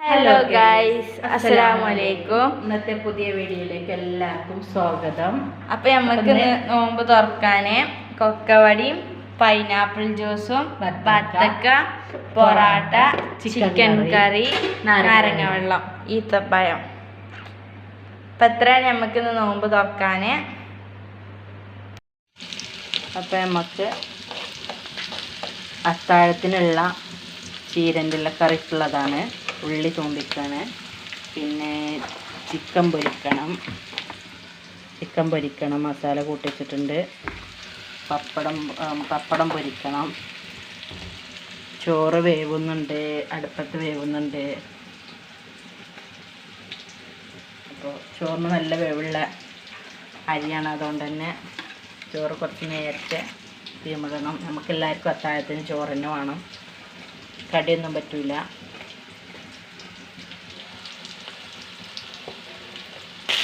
Hello guys അസ്സലാമു അലൈക്കും ഇന്നത്തെ പുതിയ വീഡിയോയിലേക്ക് എല്ലാവർക്കും സ്വാഗതം. അപ്പൊ നമുക്ക് ഇന്ന് നോമ്പ് തുറക്കാന് കൊക്കവടിയും പൈനാപ്പിൾ ജ്യൂസും ബത്തക്ക, പൊറാട്ട ചിക്കൻ കറി, നാരങ്ങ വെള്ളം. ഈത്തപ്പഴം അപ്പൊ എത്രയാണ് നമുക്ക് ഇന്ന് നോമ്പ് തുറക്കാന്. അപ്പൊ നമുക്ക് അത്താഴത്തിനുള്ള ചീരന്റെ കറിക്കുള്ളതാണ് ഉള്ളി തൂമ്പിക്കാണ് പിന്നെ ചിക്കൻ പൊരിക്കണം. ചിക്കൻ പൊരിക്കണം മസാല കൂട്ടിച്ചിട്ടുണ്ട് പപ്പടം പപ്പടം പൊരിക്കണം. ചോറ് വേവുന്നുണ്ട് അടുപ്പത്ത് വേവുന്നുണ്ട്. അപ്പോൾ ചോറിന് നല്ല വേവുള്ള അരിയാണ് അതുകൊണ്ട് തന്നെ ചോറ് കുറച്ച് നേരത്തെ തീമിടണം നമുക്കെല്ലാവർക്കും അത്താഴത്തിന് ചോറ് തന്നെ വേണം. കടിയൊന്നും പറ്റൂല.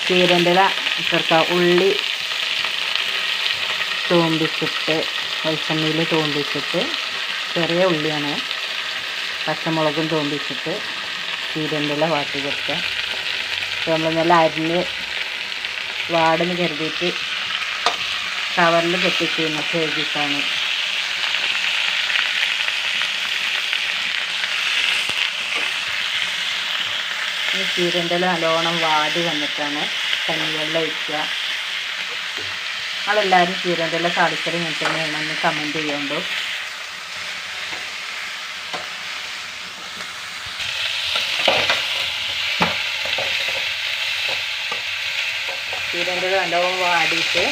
ഇല ഇട്ടൊക്കെ ഉള്ളി തോമ്പിച്ചിട്ട് വെളിച്ചെണ്ണയിൽ തോമ്പിച്ചിട്ട് ചെറിയ ഉള്ളിയാണ് പച്ചമുളകും തോമ്പിച്ചിട്ട് ചീരണ്ടില വാട്ടി ചേർക്കുക നമ്മൾ നല്ല അരിഞ്ഞ് വാടെന്ന് കരുതിയിട്ട് കവറിൽ കെട്ടിച്ച് എഴുതിയിട്ടാണ് ചീരന്റെ നല്ലോണം വാടി വന്നിട്ടാണ് കഞ്ഞിവെള്ളം ഒഴിക്കുക. നമ്മളെല്ലാവരും ചീരന്റെ താളിച്ചറി താളിക്കറി ഇങ്ങനെ വേണമെന്ന് കമന്റ് ചെയ്യുമ്പോൾ ചീരന്റെ നല്ലോണം വാടിയിട്ട്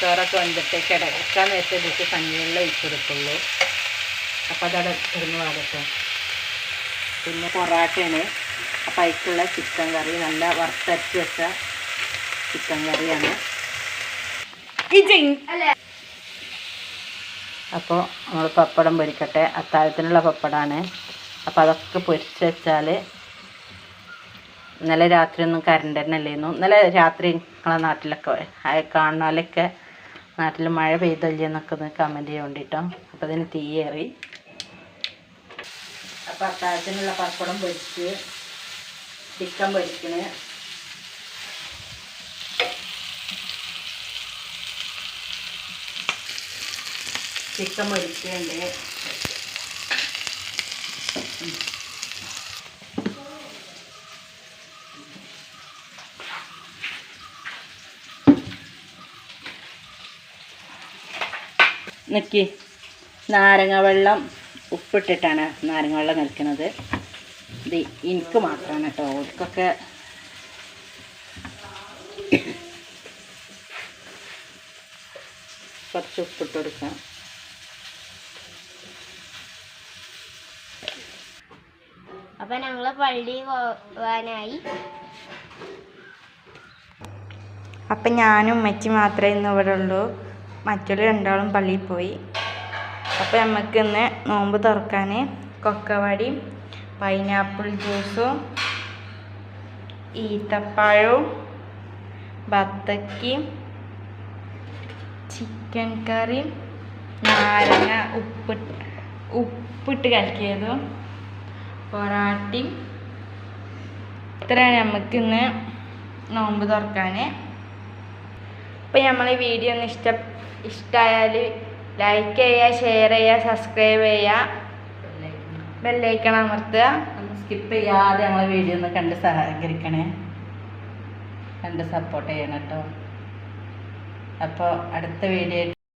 ചോറൊക്കെ വന്നിട്ട് കിടക്കാൻ നേരത്തെ ഇതിട്ട് കഞ്ഞിവെള്ളം ഒഴിച്ചെടുക്കുള്ളൂ അപ്പോൾ അതവിടെ ഇരുന്ന് പാടട്ടെ പിന്നെ പൊറാട്ടയാണ്. അപ്പം അതിക്കുള്ള ചിക്കൻ കറി നല്ല വറുത്തരച്ച് വെച്ച ചിക്കൻ കറിയാണ്. അപ്പോൾ നമ്മൾ പപ്പടം പൊരിക്കട്ടെ. അത്താഴത്തിനുള്ള പപ്പടമാണ് അപ്പോൾ അതൊക്കെ പൊരിച്ച് വെച്ചാൽ ഇന്നലെ രാത്രിയൊന്നും കറണ്ട് തന്നെ അല്ലായിരുന്നു ഇന്നലെ രാത്രി നിങ്ങളെ നാട്ടിലൊക്കെ കാണാലൊക്കെ നാട്ടിൽ മഴ പെയ്തല്ലേ എന്നൊക്കെ ഒന്ന് കമന്റ് ചെയ്യാൻ വേണ്ടിയിട്ടോ അപ്പോൾ അതിന് തീയേറി. അപ്പോൾ അത്താഴത്തിനുള്ള പപ്പടം പൊരിച്ച് ചിക്കൻ പൊരിക്കണ്. ചിക്കൻ പൊരിക്കുന്നുണ്ട് നിൽക്കി നാരങ്ങ വെള്ളം. ഉപ്പിട്ടിട്ടാണ് നാരങ്ങ വെള്ളം നിൽക്കുന്നത് ഇത് എനിക്ക് മാത്രമാണ് കേട്ടോ. ഓർക്കൊക്കെ കുറച്ച് ഉപ്പിട്ട് കൊടുക്കാം. അപ്പൊ ഞങ്ങൾ പള്ളി പോവാനായി. അപ്പം ഞാനും ഉമ്മച്ചി മാത്രമേ ഇന്ന് ഇവിടെ ഉള്ളൂ. മറ്റുള്ള രണ്ടാളും പള്ളിയിൽ പോയി. അപ്പം നമുക്ക് ഇന്ന് നോമ്പ് തുറക്കാൻ കൊക്കവടിയും പൈനാപ്പിൾ ജ്യൂസും ഈത്തപ്പഴവും ബത്തക്കയും ചിക്കൻ കറി നാരങ്ങ ഉപ്പിട്ട് ഉപ്പിട്ട് കലക്കിയതും പൊറാട്ടയും. ഇത്രയാണ് നമുക്ക് ഇന്ന് നോമ്പ് തുറക്കാൻ അപ്പം നമ്മൾ ഈ വീഡിയോ ഒന്ന് ഇഷ്ട ഇഷ്ടമായാൽ ലൈക്ക് ചെയ്യുക ഷെയർ ചെയ്യുക സബ്സ്ക്രൈബ് ചെയ്യുക. ബെല്ലൈക്കൺ അമർത്തുക. സ്കിപ്പ് ചെയ്യാതെ ഞങ്ങളെ വീഡിയോ ഒന്ന് കണ്ട് സഹകരിക്കണേ. കണ്ട് സപ്പോർട്ട് ചെയ്യണം കേട്ടോ അപ്പോൾ അടുത്ത വീഡിയോ